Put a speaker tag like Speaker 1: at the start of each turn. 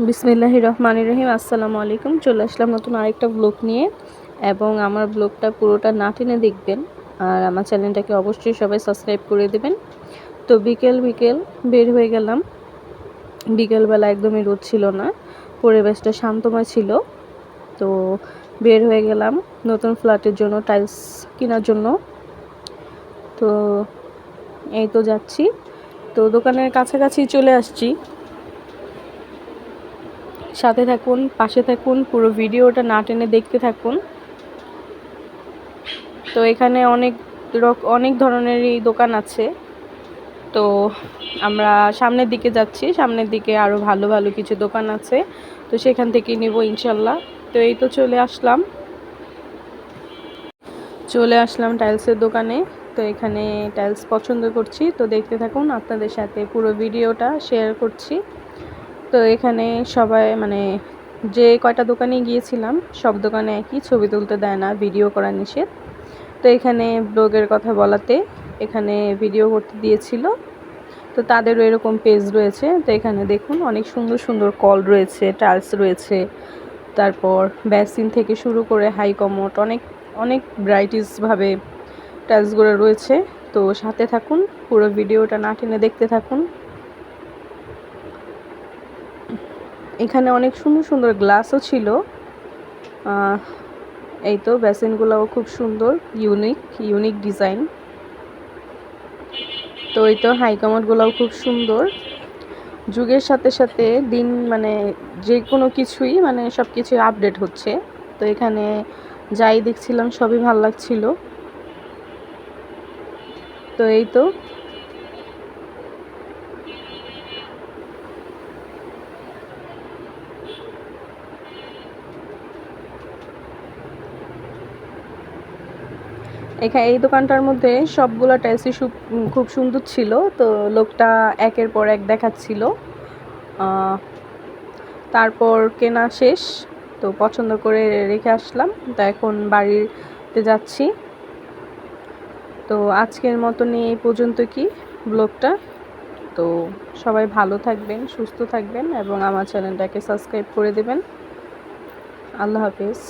Speaker 1: বিসমিল্লাহ রহমান রহিম, আসসালামু আলাইকুম। চলে আসলাম নতুন আরেকটা ব্লগ নিয়ে এবং আমার ব্লগটা পুরোটা না টেনে দেখবেন আর আমার চ্যানেলটাকে অবশ্যই সবাই সাবস্ক্রাইব করে দেবেন। তো বিকেল বিকেল বের হয়ে গেলাম। বিকেলবেলা একদমই রোদ ছিল না, পরিবেশটা শান্তময় ছিল। তো বের হয়ে গেলাম নতুন ফ্ল্যাটের জন্য, টাইলস কেনার জন্য। তো এই তো যাচ্ছি। তো দোকানের কাছাকাছি চলে আসছি। সাথে থাকুন, পাশে থাকুন, পুরো ভিডিওটা না টেনে দেখতে থাকুন। তো এখানে অনেক অনেক ধরনেরই দোকান আছে। তো আমরা সামনের দিকে যাচ্ছি, সামনের দিকে আরও ভালো ভালো কিছু দোকান আছে। তো সেখান থেকে নিব ইনশাল্লাহ। তো এই তো চলে আসলাম। চলে আসলাম টাইলসের দোকানে। তো এখানে টাইলস পছন্দ করছি। তো দেখতে থাকুন, আপনাদের সাথে পুরো ভিডিওটা শেয়ার করছি। তো এখানে সবাই মানে যে কয়টা দোকানে গিয়েছিলাম, সব দোকানে একই ছবি তুলতে দেয় না, ভিডিও করা নিষেধ। তো এখানে ব্লগের কথা বলাতে এখানে ভিডিও করতে দিয়েছিল। তো তাদেরও এরকম পেজ রয়েছে। তো এখানে দেখুন, অনেক সুন্দর সুন্দর কল রয়েছে টাইলস রয়েছে। তারপর ব্যাসিন থেকে শুরু করে হাই কমোট অনেক অনেক ব্রাইটিসভাবে টাইলসগুলো রয়েছে। তো সাথে থাকুন, পুরো ভিডিওটা না টেনে দেখতে থাকুন। এখানে অনেক সুন্দর সুন্দর গ্লাসও ছিল। এই তো বেসিনগুলোও খুব সুন্দর, ইউনিক ইউনিক ডিজাইন। তো এই তো হাইকামটগুলোও খুব সুন্দর। যুগের সাথে সাথে দিন মানে যে কোনো কিছুই মানে সব কিছু আপডেট হচ্ছে। তো এখানে যাই দেখছিলাম সবই ভালো লাগছিল। তো এই তো এখানে এই দোকানটার মধ্যে সবগুলো টাইলসই খুব সুন্দর ছিল, তো লোকটা একের পর এক দেখাচ্ছিল। তারপর কেনা শেষ, তো পছন্দ করে রেখে আসলাম। তো এখন বাড়িতে যাচ্ছি। তো আজকের মতো নিয়ে এই পর্যন্ত কি ব্লগটা? তো সবাই ভালো থাকবেন, সুস্থ থাকবেন, এবং আমার চ্যানেলটাকে সাবস্ক্রাইব করে দেবেন। আল্লাহ হাফিজ।